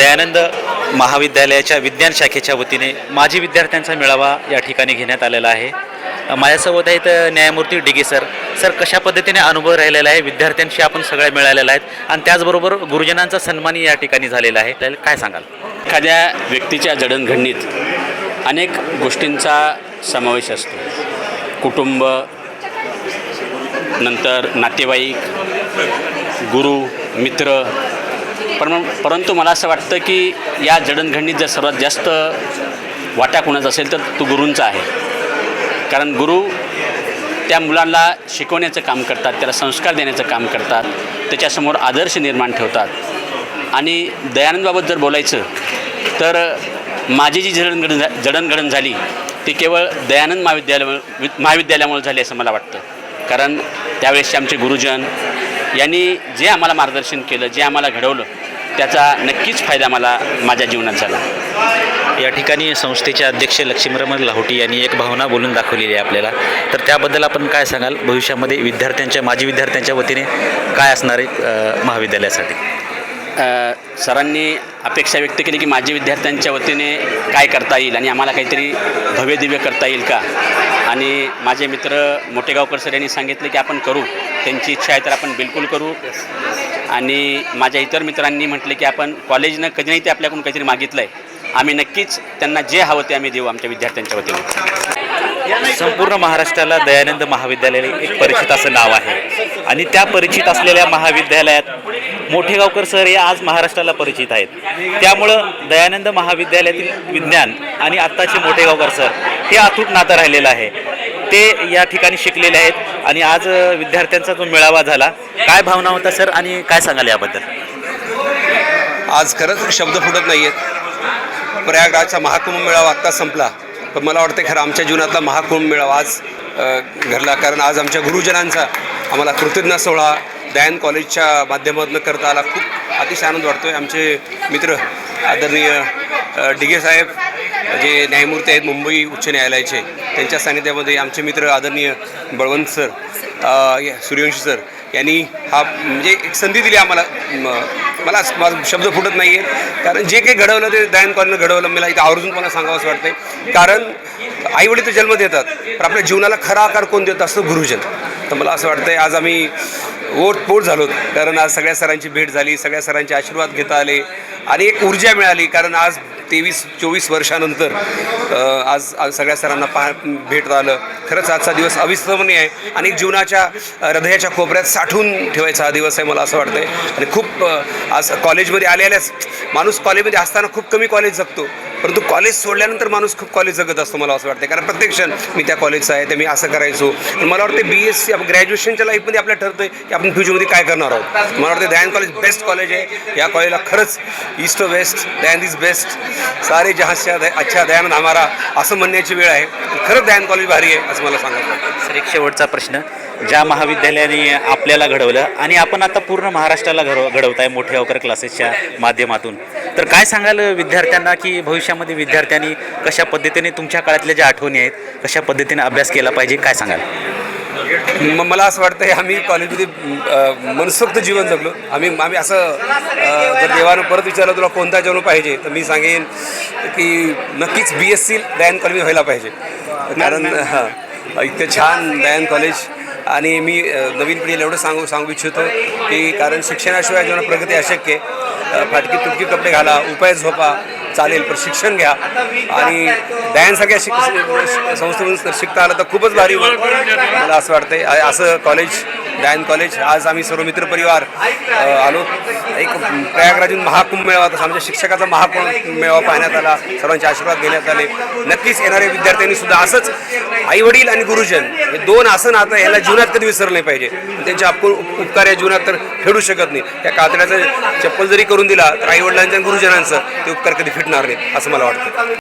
दयानंद महाविद्यालयाच्या विज्ञान शाखेच्या वतीने माजी विद्यार्थ्यांचा मेळावा या ठिकाणी घेण्यात आलेला आहे. माझ्यासोबत आहेत न्यायमूर्ती डिगे सर. सर कशा पद्धतीने अनुभव राहिलेला आहे? विद्यार्थ्यांशी आपण सगळ्या मिळालेल्या आहेत आणि त्याचबरोबर गुरुजनांचा सन्मानही या ठिकाणी झालेला आहे. त्याला काय सांगाल? एखाद्या व्यक्तीच्या जडणघडणीत अनेक गोष्टींचा समावेश असतो. कुटुंब नंतर नातेवाईक गुरु मित्र पण परंतु मला असं वाटतं की या जडणघडणीत जर सर्वात जास्त वाटा कोणाचा असेल तर तो गुरूंचा आहे. कारण गुरु त्या मुलांना शिकवण्याचं काम करतात त्याला संस्कार देण्याचं काम करतात त्याच्यासमोर आदर्श निर्माण ठेवतात. आणि दयानंदबाबत जर बोलायचं तर माझी जी जडणघडण जडणघडण झाली ती केवळ दयानंद महाविद्यालय महाविद्यालयामुळे झाली असं मला वाटतं. कारण त्यावेळेसचे आमचे गुरुजन यांनी जे आम्हाला मार्गदर्शन केलं जे आम्हाला घडवलं त्याचा नक्कीच फायदा मला माझ्या जीवनात झाला. या ठिकाणी संस्थेचे अध्यक्ष लक्ष्मीरमण लाहोटी यांनी एक भावना बोलून दाखवलेली आहे आपल्याला. तर त्याबद्दल आपण काय सांगाल? भविष्यामध्ये विद्यार्थ्यांच्या माजी विद्यार्थ्यांच्या वतीने काय असणार आहे महाविद्यालयासाठी? सरांनी अपेक्षा व्यक्त केली की माझ्या विद्यार्थ्यांच्या वतीने काय करता येईल आणि आम्हाला काहीतरी भव्य दिव्य करता येईल का? आणि माझे मित्र मोठेगावकर सर यांनी सांगितले की आपण करू. त्यांची इच्छा आहे तर आपण बिलकुल करू. आणि माझ्या इतर मित्रांनी म्हटले की आपण कॉलेजनं कधी नाही ते आपल्याकडून काहीतरी मागितलं आहे आम्ही नक्कीच त्यांना जे हवं ते आम्ही देऊ आमच्या विद्यार्थ्यांच्या वतीने. संपूर्ण महाराष्ट्राला दयानंद महाविद्यालय एक परिचित असं नाव आहे. आणि त्या परिचित असलेल्या महाविद्यालयात मोठेगावकर सर हे आज महाराष्ट्राला परिचित आहेत. त्यामुळं दयानंद महाविद्यालयातील विज्ञान आणि आत्ताचे मोठेगावकर सर हे अतूट नातं राहिलेलं आहे. ते या ठिकाणी शिकलेले आहेत. आणि आज विद्यार्थ्यांचा जो मेळावा झाला काय भावना होता सर आणि काय सांगाल याबद्दल? आज खरंच शब्द फुटत नाही आहेत प्रयागराजचा महाकुंभ मेळावा आत्ता संपला. पण मला वाटतं खरं आमच्या जीवनातला महाकुंभ मेळावा आज घडला. कारण आज आमच्या गुरुजनांचा आम्हाला कृतज्ञ सोहळा दयान कॉलेजच्या माध्यमातून करता आला. खूप अतिशय आनंद वाटतो आहे आमचे मित्र आदरणीय अ, डिगे साहेब जे न्यायमूर्ती आहेत मुंबई उच्च न्यायालयाचे त्यांच्या सानिध्यामध्ये आमचे मित्र आदरणीय बळवंत सर या- सूर्यवंशी सर यांनी हा म्हणजे एक संधी दिली आम्हाला. मला माझा शब्द फुटत नाही आहे कारण जे काही घडवलं ते दयान कॉलनं घडवलं. मला इथं आवर्जून मला सांगावं असं वाटतंय. कारण आईवडील तर जन्म देतात पण आपल्या जीवनाला खरा आकार कोण देत असतो? गुरुजन. तर मला असं वाटतंय आज आम्ही ओतपोट झालो. कारण आज सगळ्या सरांची भेट झाली सगळ्या सरांचे आशीर्वाद घेता आले आणि एक ऊर्जा मिळाली. कारण आज तेवीस चोवीस वर्षानंतर आज आज सगळ्या सरांना पहा भेटता आलं खरंच आजचा दिवस अविस्मरणीय आहे आणि जीवनाच्या हृदयाच्या कोपऱ्यात साठवून ठेवायचा हा दिवस आहे मला असं वाटतंय. आणि खूप आज कॉलेजमध्ये आलेल्याच माणूस कॉलेजमध्ये असताना खूप कमी कॉलेज जगतो. परंतु कॉलेज सोडल्यानंतर माणूस खूप कॉलेज जगत असतो मला असं वाटतं कारण प्रत्येक क्षण मी त्या कॉलेजचा आहे ते मी असं करायचो. मला वाटतं बी एस सी ग्रॅज्युएशनच्या लाईफमध्ये आपल्याला ठरतंय की आपण फ्युचरमध्ये काय करणार आहोत. मला वाटतं दयान कॉलेज बेस्ट कॉलेज आहे. या कॉलेजला खरंच east west Dayan is best सारे जहाजच्या दया- अच्छा दयानंद हमारा असं म्हणण्याची वेळ आहे. खरंच दयान कॉलेज भारी आहे असं मला सांगायचं वाटतं सर एक शेवटचा प्रश्न. ज्या महाविद्यालयाने आपल्याला घडवलं आणि आपण आता पूर्ण महाराष्ट्राला घडव घडवताय मोठ्या अवकर क्लासेसच्या माध्यमातून. तर काय सांगाल विद्यार्थ्यांना की भविष्यामध्ये विद्यार्थ्यांनी कशा पद्धतीने तुमच्या काळातल्या ज्या आठवणी आहेत कशा पद्धतीने अभ्यास केला पाहिजे काय सांगाल? मग मला असं वाटतं आहे आम्ही कॉलेजमध्ये मनसोक्त जीवन जगलो. आम्ही आम्ही असं जर देवानं परत विचारलं तुला कोणता जन्म पाहिजे? तर मी सांगेन की नक्कीच B S C Dayan college व्हायला पाहिजे. कारण हां इतकं छान दयान कॉलेज आणि मी नवीन पिढीला एवढं सांगू सांगू इच्छितो की कारण शिक्षणाशिवाय जीवनात प्रगती अशक्य आहे. फाटकी तुटकी कपडे घाला उपाय झोपा चालेल प्रशिक्षण घ्या. आणि दयानसारख्या शिक संस्थेमधून शिकता आलं तर खूपच भारी होईल. मला असं वाटतंय. असं कॉलेज दयान कॉलेज. आज आम्ही सर्व मित्रपरिवार परिवार आलो. एक प्रयागराजून महाकुंभ मेळावा तसा आमच्या शिक्षकाचा महाकुंभ मेळावा पाहण्यात आला. सर्वांचे आशीर्वाद घेण्यात आले. नक्कीच येणाऱ्या विद्यार्थ्यांनी सुद्धा असंच आईवडील आणि गुरुजन हे दोन आसन आता याला जीवनात कधी विसरलं नाही पाहिजे. त्यांचे आपण उपकार या जीवनात तर फेडू शकत नाही. त्या कातड्याचं चप्पल जरी करून दिला तर आईवडिलांच्या आणि गुरुजनांचं ते उपकार कधी फिटणार नाहीत असं मला वाटतं.